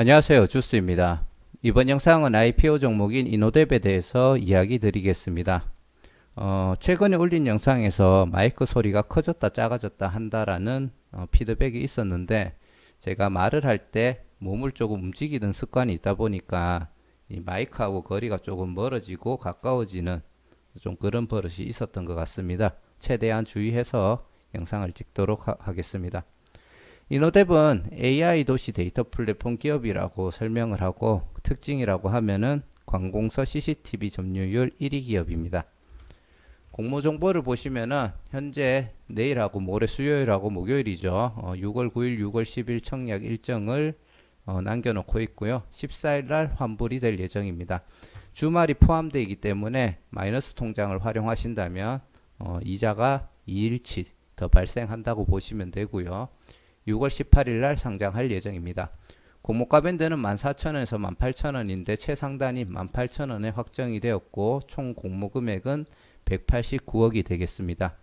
안녕하세요. 주스입니다. 이번 영상은 IPO 종목인 이노뎁에 대해서 이야기 드리겠습니다. 어, 최근에 올린 영상에서 마이크 소리가 커졌다 작아졌다 한다라는 어, 피드백이 있었는데 제가 말을 할 때 몸을 조금 움직이는 습관이 있다 보니까 이 마이크하고 거리가 조금 멀어지고 가까워지는 좀 그런 버릇이 있었던 것 같습니다. 최대한 주의해서 영상을 찍도록 하, 하겠습니다. 이노뎁은 AI 도시 데이터 플랫폼 기업이라고 설명을 하고 특징이라고 하면은 관공서 CCTV 점유율 1위 기업입니다. 공모 정보를 보시면은 현재 내일하고 모레 수요일하고 목요일이죠. 어, 6월 9일, 6월 10일 청약 일정을 어, 남겨놓고 있고요. 14일 날 환불이 될 예정입니다. 주말이 포함되어 있기 때문에 마이너스 통장을 활용하신다면 어, 이자가 2일치 더 발생한다고 보시면 되고요. 6월 18일 날 상장할 예정입니다. 공모가 밴드는 14,000원에서 18,000원인데 최상단이 18,000원에 확정이 되었고 총 공모 금액은 189억이 되겠습니다.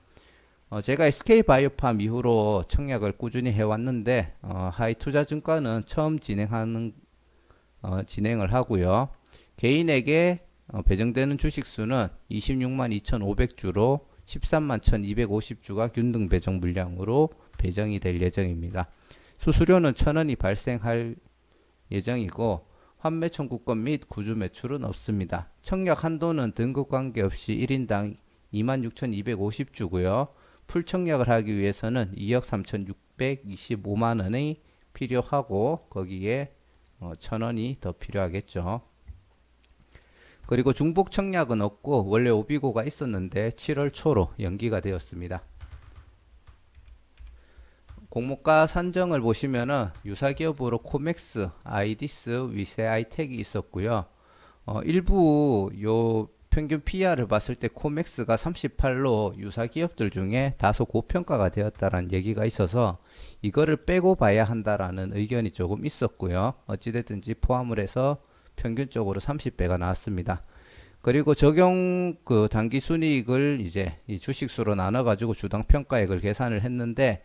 어, 제가 SK 바이오팜 이후로 청약을 꾸준히 해왔는데 어, 하이투자증권은 처음 진행하는 어, 진행을 하고요. 개인에게 어, 배정되는 주식 수는 26만 2,500주로 13만 1,250주가 균등 배정 물량으로 배정이 될 예정입니다. 수수료는 천원이 발생할 예정이고 환매 청구권 및 구주 매출은 없습니다. 청약 한도는 등급 관계없이 1인당 26,250주고요. 풀 청약을 하기 위해서는 2억 3,625만 원이 필요하고 거기에 어, 천 원이 더 필요하겠죠. 그리고 중복 청약은 없고 원래 오비고가 있었는데 7월 초로 연기가 되었습니다. 공모가 산정을 보시면은 유사기업으로 코맥스, 아이디스, 위세 아이텍이 있었고요. 어, 일부 요 평균 PR을 봤을 때 코맥스가 38로 유사 기업들 중에 다소 고평가가 되었다라는 얘기가 있어서 이거를 빼고 봐야 한다라는 의견이 조금 있었고요. 어찌됐든지 포함을 해서 평균적으로 30배가 나왔습니다. 그리고 적용 그 단기 순이익을 이제 이 주식수로 나눠 가지고 주당 평가액을 계산을 했는데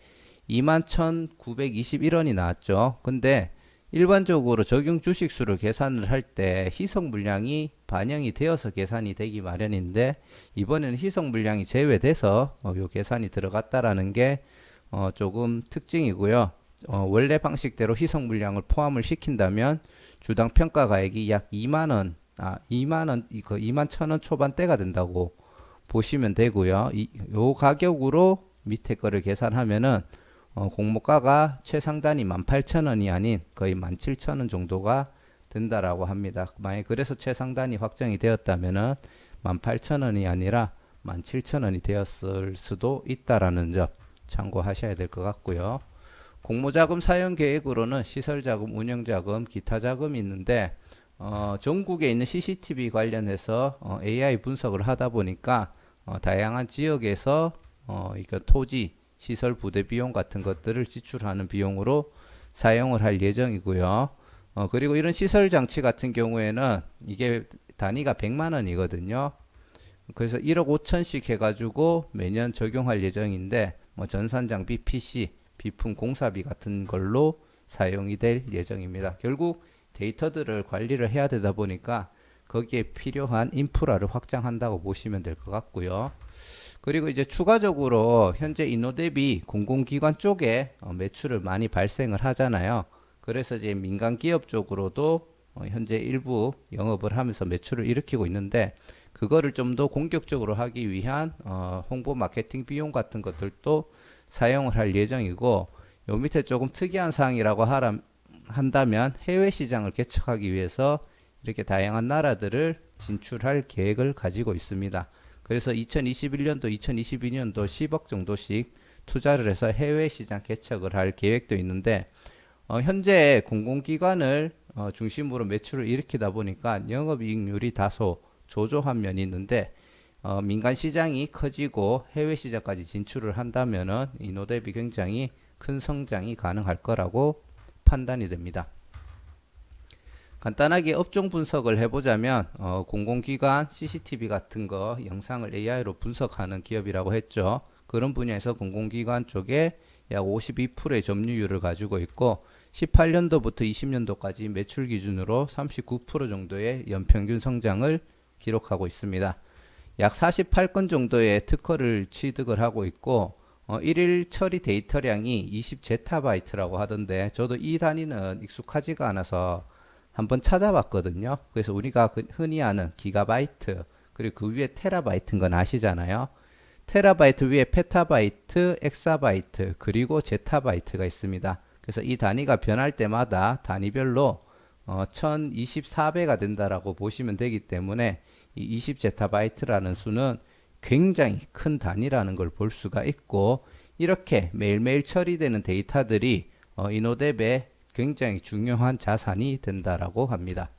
21,921원이 나왔죠. 근데 일반적으로 적용 주식수를 계산을 할 때 희석 물량이 반영이 되어서 계산이 되기 마련인데 이번에는 희석 물량이 제외돼서 어, 요 계산이 들어갔다라는 게 어, 조금 특징이고요. 어, 원래 방식대로 희석 물량을 포함을 시킨다면 주당 평가 가액이 약 2만 원, 아 2만 원, 그 2만 천 원 초반대가 된다고 보시면 되고요. 이, 요 가격으로 밑에 거를 계산하면은 어, 공모가가 최상단이 18,000원이 아닌 거의 17,000원 정도가 된다라고 합니다. 만약 그래서 최상단이 확정이 되었다면은 18,000원이 아니라 17,000원이 되었을 수도 있다라는 점 참고하셔야 될 것 같고요. 공모자금 사용 계획으로는 시설자금, 운영자금, 기타 자금이 있는데 어, 전국에 있는 CCTV 관련해서 어, AI 분석을 하다 보니까 어, 다양한 지역에서 어, 이거 토지 시설 부대 비용 같은 것들을 지출하는 비용으로 사용을 할 예정이고요. 어, 그리고 이런 시설 장치 같은 경우에는 이게 단위가 100만 원이거든요. 그래서 1억 5천씩 해가지고 매년 적용할 예정인데 뭐 전산 장비, PC, 비품 공사비 같은 걸로 사용이 될 예정입니다. 결국 데이터들을 관리를 해야 되다 보니까 거기에 필요한 인프라를 확장한다고 보시면 될 것 같고요. 그리고 이제 추가적으로 현재 이노뎁이 공공기관 쪽에 어, 매출을 많이 발생을 하잖아요. 그래서 이제 민간 기업 쪽으로도 어, 현재 일부 영업을 하면서 매출을 일으키고 있는데 그거를 좀 더 공격적으로 하기 위한 어, 홍보 마케팅 비용 같은 것들도 사용을 할 예정이고 요 밑에 조금 특이한 사항이라고 하라, 한다면 해외 시장을 개척하기 위해서 이렇게 다양한 나라들을 진출할 계획을 가지고 있습니다. 그래서 2021년도, 2022년도 10억 정도씩 투자를 해서 해외 시장 개척을 할 계획도 있는데 어, 현재 공공기관을 어, 중심으로 매출을 일으키다 보니까 영업이익률이 다소 조조한 면이 있는데 어, 민간 시장이 커지고 해외 시장까지 진출을 한다면은 이노뎁이 굉장히 큰 성장이 가능할 거라고 판단이 됩니다. 간단하게 업종 분석을 해보자면 어, 공공기관 CCTV 같은 거 영상을 AI로 분석하는 기업이라고 했죠. 그런 분야에서 공공기관 쪽에 약 52%의 점유율을 가지고 있고 18년도부터 20년도까지 매출 기준으로 39% 정도의 연평균 성장을 기록하고 있습니다. 약 48건 정도의 특허를 취득을 하고 있고 어, 1일 처리 데이터량이 20제타바이트라고 하던데 저도 이 단위는 익숙하지가 않아서 한번 찾아봤거든요. 그래서 우리가 그 흔히 아는 기가바이트 그리고 그 위에 테라바이트인 건 아시잖아요. 테라바이트 위에 페타바이트, 엑사바이트 그리고 제타바이트가 있습니다. 그래서 이 단위가 변할 때마다 단위별로 어, 1024배가 된다라고 보시면 되기 때문에 이 20제타바이트라는 수는 굉장히 큰 단위라는 걸 볼 수가 있고 이렇게 매일매일 처리되는 데이터들이 어, 이노뎁의 굉장히 중요한 자산이 된다라고 합니다.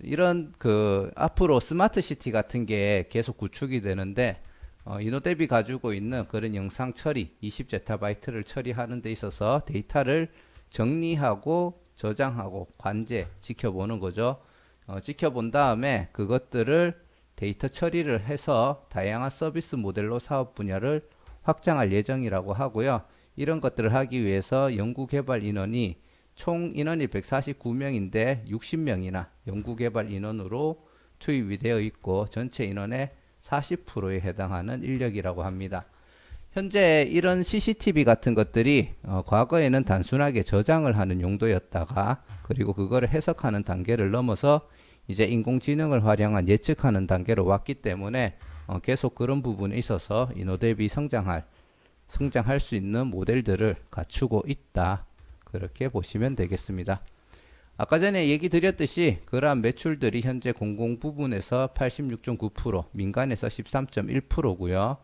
이런 그 앞으로 스마트 시티 같은 게 계속 구축이 되는데 어, 이노뎁이 가지고 있는 그런 영상 처리 20제타바이트를 처리하는 데 있어서 데이터를 정리하고 저장하고 관제 지켜보는 거죠. 어, 지켜본 다음에 그것들을 데이터 처리를 해서 다양한 서비스 모델로 사업 분야를 확장할 예정이라고 하고요. 이런 것들을 하기 위해서 연구 개발 인원이 총 인원이 149명인데 60명이나 연구 개발 인원으로 투입이 되어 있고 전체 인원의 40%에 해당하는 인력이라고 합니다. 현재 이런 CCTV 같은 것들이 어, 과거에는 단순하게 저장을 하는 용도였다가 그리고 그거를 해석하는 단계를 넘어서 이제 인공지능을 활용한 예측하는 단계로 왔기 때문에 어, 계속 그런 부분에 있어서 이노뎁이 성장할 성장할 수 있는 모델들을 갖추고 있다. 그렇게 보시면 되겠습니다. 아까 전에 얘기 드렸듯이 그러한 매출들이 현재 공공 부분에서 86.9%, 민간에서 13.1%고요.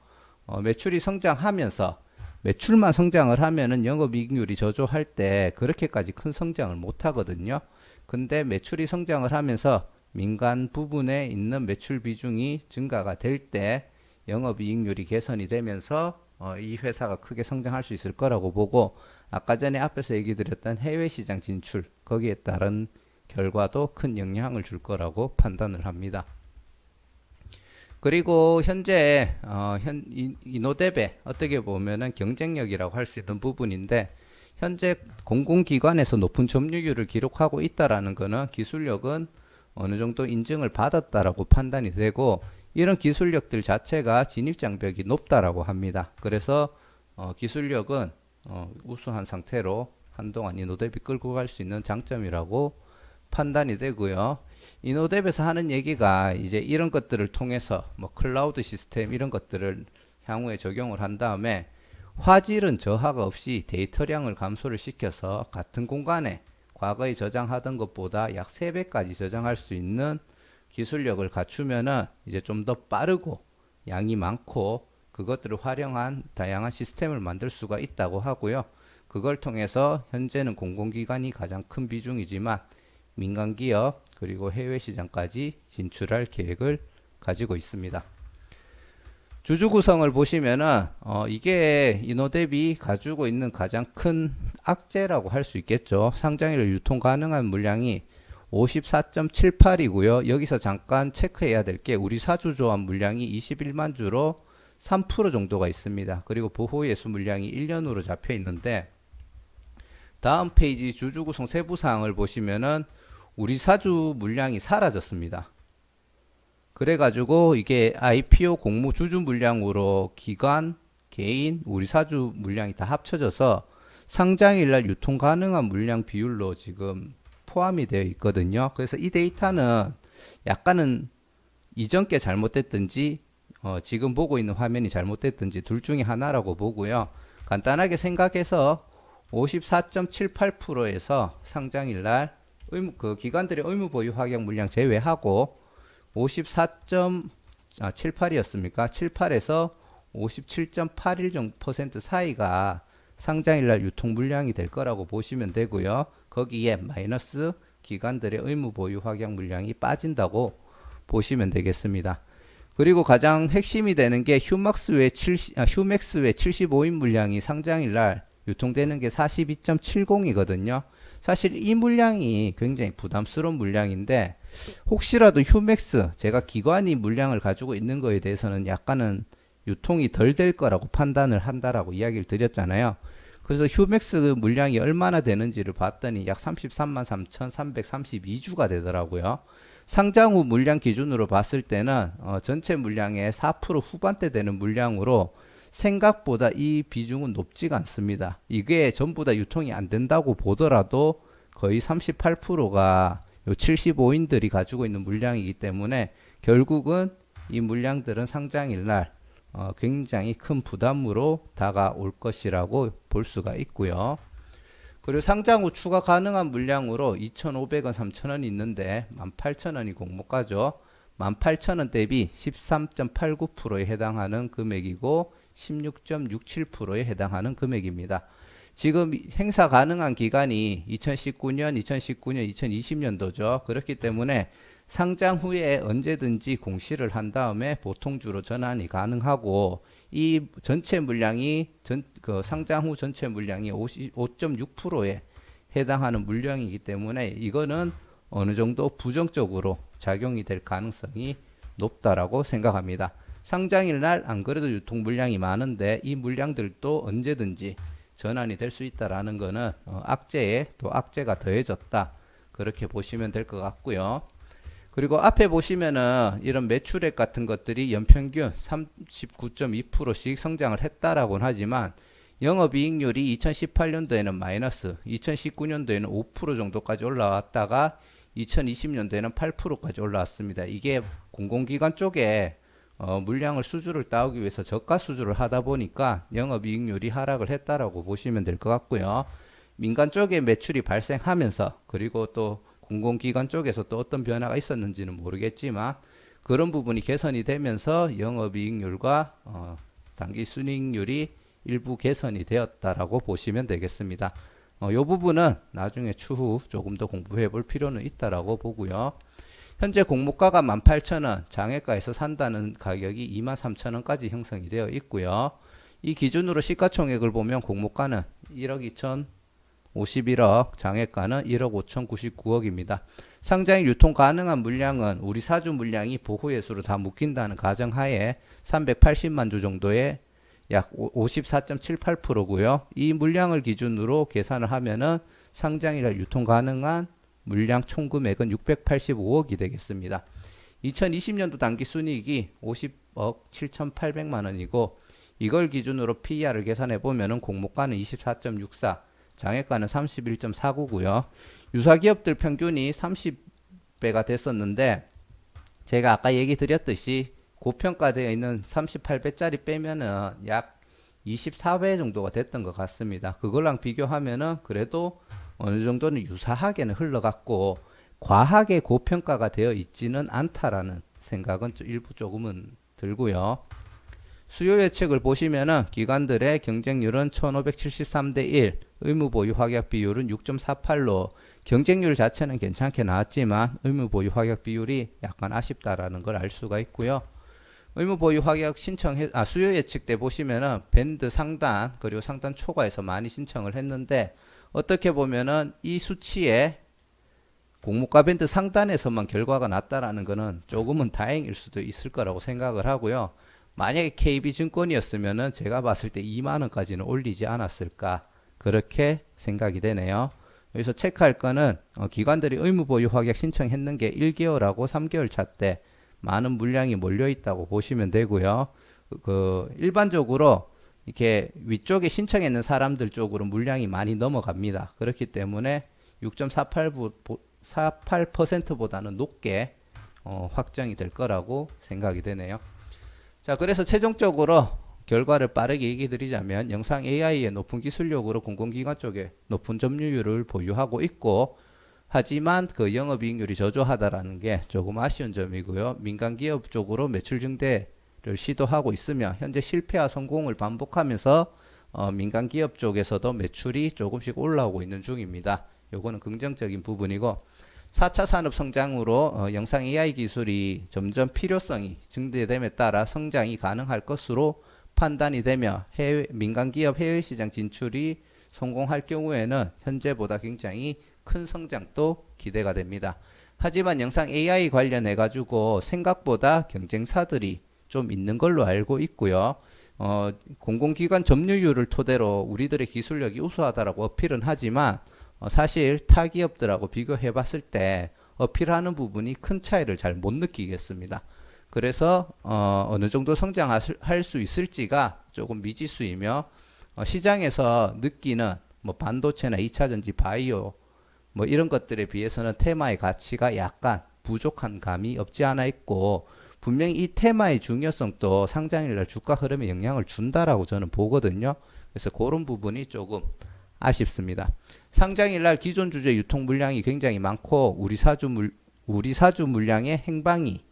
어, 매출이 성장하면서 매출만 성장을 하면은 영업이익률이 저조할 때 그렇게까지 큰 성장을 못 하거든요. 근데 매출이 성장을 하면서 민간 부분에 있는 매출 비중이 증가가 될 때 영업이익률이 개선이 되면서 어, 이 회사가 크게 성장할 수 있을 거라고 보고 아까 전에 앞에서 얘기 드렸던 해외 시장 진출 거기에 따른 결과도 큰 영향을 줄 거라고 판단을 합니다. 그리고 현재 어, 현 이- 이노뎁의 어떻게 보면은 경쟁력이라고 할 수 있는 부분인데 현재 공공기관에서 높은 점유율을 기록하고 있다라는 것은 기술력은 어느 정도 인증을 받았다라고 판단이 되고 이런 기술력들 자체가 진입 장벽이 높다라고 합니다. 그래서 어, 기술력은 어, 우수한 상태로 한동안 이노뎁이 끌고 갈 수 있는 장점이라고 판단이 되고요. 이노뎁에서 하는 얘기가 이제 이런 것들을 통해서 뭐 클라우드 시스템 이런 것들을 향후에 적용을 한 다음에 화질은 저하가 없이 데이터량을 감소를 시켜서 같은 공간에 과거에 저장하던 것보다 약 3배까지 저장할 수 있는 기술력을 갖추면은 이제 좀 더 빠르고 양이 많고 그것들을 활용한 다양한 시스템을 만들 수가 있다고 하고요. 그걸 통해서 현재는 공공기관이 가장 큰 비중이지만 민간 기업 그리고 해외 시장까지 진출할 계획을 가지고 있습니다. 주주 구성을 보시면은 어, 이게 이노뎁이 가지고 있는 가장 큰 악재라고 할 수 있겠죠. 상장일 유통 가능한 물량이 54.78이고요. 여기서 잠깐 체크해야 될 게 우리 사주 조합 물량이 21만 주로 3% 정도가 있습니다. 그리고 보호 예수 물량이 1년으로 잡혀 있는데 다음 페이지 주주 구성 세부 사항을 보시면은 우리 사주 물량이 사라졌습니다. 그래 가지고 이게 IPO 공모 주주 물량으로 기관, 개인, 우리 사주 물량이 다 합쳐져서 상장일 날 유통 가능한 물량 비율로 지금 포함이 되어 있거든요. 그래서 이 데이터는 약간은 이전 게 잘못됐든지 어, 지금 보고 있는 화면이 잘못됐든지 둘 중에 하나라고 보고요. 간단하게 생각해서 54.78%에서 상장일날 의무, 그 기관들의 의무 보유 확약 물량 제외하고 54.78이었습니까? 78에서 57.81% 사이가 상장일날 유통 물량이 될 거라고 보시면 되고요. 거기에 마이너스 기관들의 의무 보유 확약 물량이 빠진다고 보시면 되겠습니다. 그리고 가장 핵심이 되는 게 휴막스 외 70, 아, 휴맥스 외 75인 물량이 상장일 날 유통되는 게 42.70이거든요. 사실 이 물량이 굉장히 부담스러운 물량인데 혹시라도 휴맥스 제가 기관이 물량을 가지고 있는 거에 대해서는 약간은 유통이 덜 될 거라고 판단을 한다라고 이야기를 드렸잖아요. 그래서 휴맥스 물량이 얼마나 되는지를 봤더니 약 33만 3,332주가 되더라고요. 상장 후 물량 기준으로 봤을 때는 어, 전체 물량의 4% 후반대 되는 물량으로 생각보다 이 비중은 높지가 않습니다. 이게 전부 다 유통이 안 된다고 보더라도 거의 38%가 요 75인들이 가지고 있는 물량이기 때문에 결국은 이 물량들은 상장일 날 어, 굉장히 큰 부담으로 다가올 것이라고 볼 수가 있고요. 그리고 상장 후 추가 가능한 물량으로 2,500원, 3,000원 있는데 18,000원이 공모가죠. 18,000원 대비 13.89%에 해당하는 금액이고 16.67%에 해당하는 금액입니다. 지금 행사 가능한 기간이 2019년, 2019년, 2020년도죠. 그렇기 때문에 상장 후에 언제든지 공시를 한 다음에 보통주로 전환이 가능하고 이 전체 물량이 전, 그 상장 후 전체 물량이 5.6%에 해당하는 물량이기 때문에 이거는 어느 정도 부정적으로 작용이 될 가능성이 높다라고 생각합니다. 상장일 날 안 그래도 유통 물량이 많은데 이 물량들도 언제든지 전환이 될 수 있다라는 것은 어, 악재에 또 악재가 더해졌다 그렇게 보시면 될 것 같고요. 그리고 앞에 보시면은 이런 매출액 같은 것들이 연평균 39.2%씩 성장을 했다라고는 하지만 영업이익률이 2018년도에는 마이너스, 2019년도에는 5% 정도까지 올라왔다가 2020년도에는 8%까지 올라왔습니다. 이게 공공기관 쪽에 어, 물량을 수주를 따오기 위해서 저가 수주를 하다 보니까 영업이익률이 하락을 했다라고 보시면 될 것 같고요. 민간 쪽에 매출이 발생하면서 그리고 또 공공기관 쪽에서 또 어떤 변화가 있었는지는 모르겠지만 그런 부분이 개선이 되면서 영업이익률과 어, 당기순이익률이 일부 개선이 되었다라고 보시면 되겠습니다. 어, 이 부분은 나중에 추후 조금 더 공부해 볼 필요는 있다라고 보고요. 현재 공모가가 18,000원, 장외가에서 산다는 가격이 23,000원까지 형성이 되어 있고요. 이 기준으로 시가총액을 보면 공모가는 1억 2천 51억, 장외가는 1억 5,099억입니다. 상장이 유통 가능한 물량은 우리 사주 물량이 보호예수로 다 묶인다는 가정하에 380만 주 정도의 약 54.78%고요. 이 물량을 기준으로 계산을 하면은 상장이라 유통 가능한 물량 총 금액은 685억이 되겠습니다. 2020년도 단기 순이익이 50억 7,800만 원이고 이걸 기준으로 PER을 계산해 보면은 공모가는 24.64, 장외가는 31.49고요. 유사 기업들 평균이 30배가 됐었는데 제가 아까 얘기 드렸듯이 고평가되어 있는 38배짜리 빼면은 약 24배 정도가 됐던 것 같습니다. 그걸랑 비교하면은 그래도 어느 정도는 유사하게는 흘러갔고 과하게 고평가가 되어 있지는 않다라는 생각은 일부 조금은 들고요. 수요 예측을 보시면은 기관들의 경쟁률은 1573대 1, 의무 보유 확약 비율은 6.48로 경쟁률 자체는 괜찮게 나왔지만 의무 보유 확약 비율이 약간 아쉽다라는 걸 알 수가 있고요. 의무 보유 확약 신청해 아 수요 예측 때 보시면은 밴드 상단 그리고 상단 초과에서 많이 신청을 했는데 어떻게 보면은 이 수치에 공모가 밴드 상단에서만 결과가 났다라는 것은 조금은 다행일 수도 있을 거라고 생각을 하고요. 만약에 KB증권이었으면은 제가 봤을 때 2만 원까지는 올리지 않았을까 그렇게 생각이 되네요. 여기서 체크할 거는 어, 기관들이 의무 보유 확약 신청했는 게 1개월하고 3개월 차 때 많은 물량이 몰려 있다고 보시면 되고요. 그 일반적으로 이렇게 위쪽에 신청했는 사람들 쪽으로 물량이 많이 넘어갑니다. 그렇기 때문에 6.48%보다는 높게 어, 확정이 될 거라고 생각이 되네요. 자, 그래서 최종적으로 결과를 빠르게 얘기 드리자면 영상 AI의 높은 기술력으로 공공기관 쪽에 높은 점유율을 보유하고 있고 하지만 그 영업이익률이 저조하다라는 게 조금 아쉬운 점이고요. 민간 기업 쪽으로 매출 증대를 시도하고 있으며 현재 실패와 성공을 반복하면서 어, 민간 기업 쪽에서도 매출이 조금씩 올라오고 있는 중입니다. 요거는 긍정적인 부분이고 4차 산업 성장으로 어, 영상 AI 기술이 점점 필요성이 증대됨에 따라 성장이 가능할 것으로 판단이 되며 해외, 민간 기업 해외 시장 진출이 성공할 경우에는 현재보다 굉장히 큰 성장도 기대가 됩니다. 하지만 영상 AI 관련해 가지고 생각보다 경쟁사들이 좀 있는 걸로 알고 있고요. 어, 공공기관 점유율을 토대로 우리들의 기술력이 우수하다라고 어필은 하지만 어, 사실 타 기업들하고 비교해 봤을 때 어필하는 부분이 큰 차이를 잘 못 느끼겠습니다. 그래서 어, 어느 정도 성장할 수 있을지가 조금 미지수이며 어, 시장에서 느끼는 뭐 반도체나 2차 전지, 바이오 뭐 이런 것들에 비해서는 테마의 가치가 약간 부족한 감이 없지 않아 있고 분명히 이 테마의 중요성도 상장일날 주가 흐름에 영향을 준다라고 저는 보거든요. 그래서 그런 부분이 조금 아쉽습니다. 상장일날 기존 주제 유통 물량이 굉장히 많고 우리 사주 물 우리 사주 물량의 행방이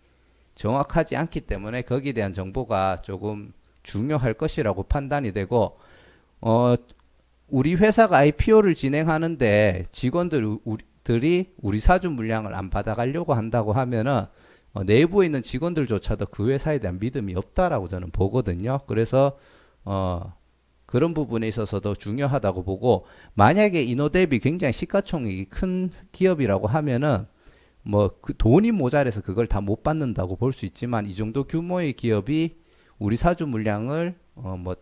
정확하지 않기 때문에 거기에 대한 정보가 조금 중요할 것이라고 판단이 되고 어 우리 회사가 IPO를 진행하는데 직원들 우리들이 우리 사주 물량을 안 받아가려고 한다고 하면은 어, 내부에 있는 직원들조차도 그 회사에 대한 믿음이 없다라고 저는 보거든요. 그래서 어 그런 부분에 있어서도 중요하다고 보고 만약에 이노뎁이 굉장히 시가총액이 큰 기업이라고 하면은 뭐 그 돈이 모자라서 그걸 다 못 받는다고 볼 수 있지만 이 정도 규모의 기업이 우리 사주 물량을 어뭐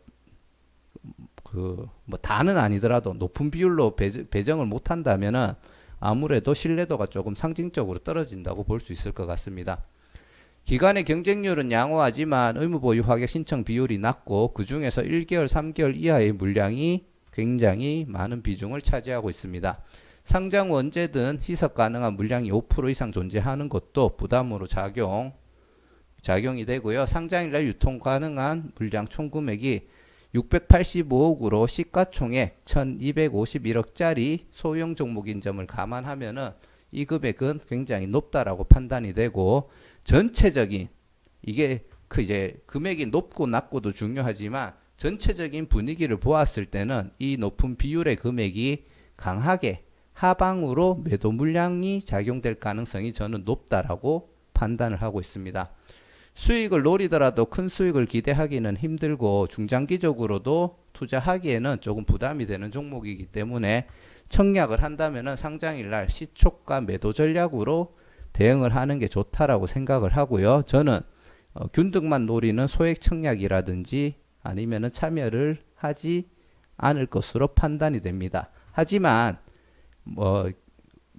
그 뭐 다는 아니더라도 높은 비율로 배정, 을 못한다면은 아무래도 신뢰도가 조금 상징적으로 떨어진다고 볼 수 있을 것 같습니다. 기간의 경쟁률은 양호하지만 의무보유 확약 신청 비율이 낮고 그 중에서 1개월, 3개월 이하의 물량이 굉장히 많은 비중을 차지하고 있습니다. 상장 후 언제든 희석 가능한 물량이 5% 이상 존재하는 것도 부담으로 작용 작용이 되고요. 상장일날 유통 가능한 물량 총 금액이 685억으로 시가총액 1251억짜리 소형 종목인 점을 감안하면은 이 금액은 굉장히 높다라고 판단이 되고 전체적인 이게 그 이제 금액이 높고 낮고도 중요하지만 전체적인 분위기를 보았을 때는 이 높은 비율의 금액이 강하게 하방으로 매도 물량이 작용될 가능성이 저는 높다라고 판단을 하고 있습니다. 수익을 노리더라도 큰 수익을 기대하기는 힘들고 중장기적으로도 투자하기에는 조금 부담이 되는 종목이기 때문에 청약을 한다면 상장일 날 시초가 매도 전략으로 대응을 하는 게 좋다라고 생각을 하고요. 저는 어, 균등만 노리는 소액 청약이라든지 아니면은 참여를 하지 않을 것으로 판단이 됩니다. 하지만 뭐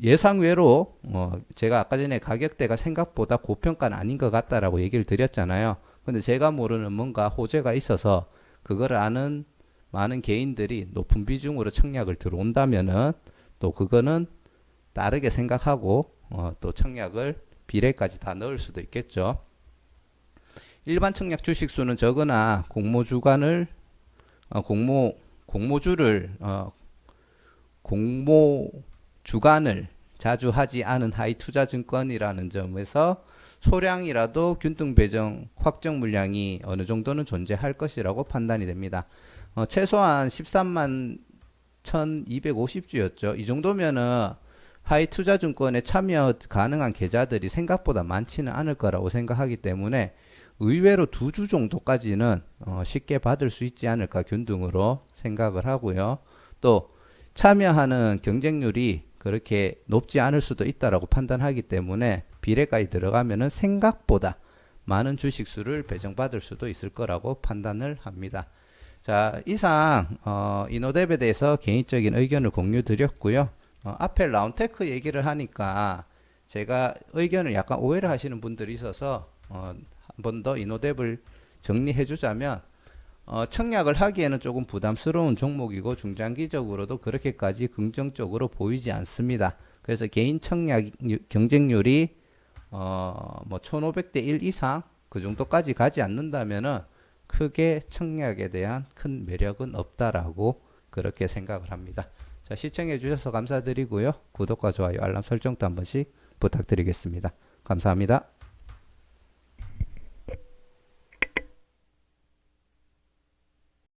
예상외로 뭐 제가 아까 전에 가격대가 생각보다 고평가는 아닌 것 같다라고 얘기를 드렸잖아요. 근데 제가 모르는 뭔가 호재가 있어서 그거를 아는 많은 개인들이 높은 비중으로 청약을 들어온다면은 또 그거는 다르게 생각하고 어, 또 청약을 비례까지 다 넣을 수도 있겠죠. 일반 청약 주식수는 적으나 공모주관을 어, 공모 공모주를 어, 공모 주관을 자주 하지 않은 하이 투자 증권이라는 점에서 소량이라도 균등 배정 확정 물량이 어느 정도는 존재할 것이라고 판단이 됩니다. 어, 최소한 13만 1250주였죠. 이 정도면은 하이 투자 증권에 참여 가능한 계좌들이 생각보다 많지는 않을 거라고 생각하기 때문에 의외로 두 주 정도까지는 어, 쉽게 받을 수 있지 않을까 균등으로 생각을 하고요. 또 참여하는 경쟁률이 그렇게 높지 않을 수도 있다라고 판단하기 때문에 비례까지 들어가면은 생각보다 많은 주식수를 배정받을 수도 있을 거라고 판단을 합니다. 자, 이상 어, 이노뎁에 대해서 개인적인 의견을 공유 드렸고요. 어, 앞에 라운테크 얘기를 하니까 제가 의견을 약간 오해를 하시는 분들이 있어서 어, 한 번 더 이노뎁을 정리해 주자면 어, 청약을 하기에는 조금 부담스러운 종목이고 중장기적으로도 그렇게까지 긍정적으로 보이지 않습니다. 그래서 개인 청약 경쟁률이 어, 뭐 1500대 1 이상 그 정도까지 가지 않는다면은 크게 청약에 대한 큰 매력은 없다라고 그렇게 생각을 합니다. 자, 시청해 주셔서 감사드리고요. 구독과 좋아요, 알람 설정도 한 번씩 부탁드리겠습니다. 감사합니다.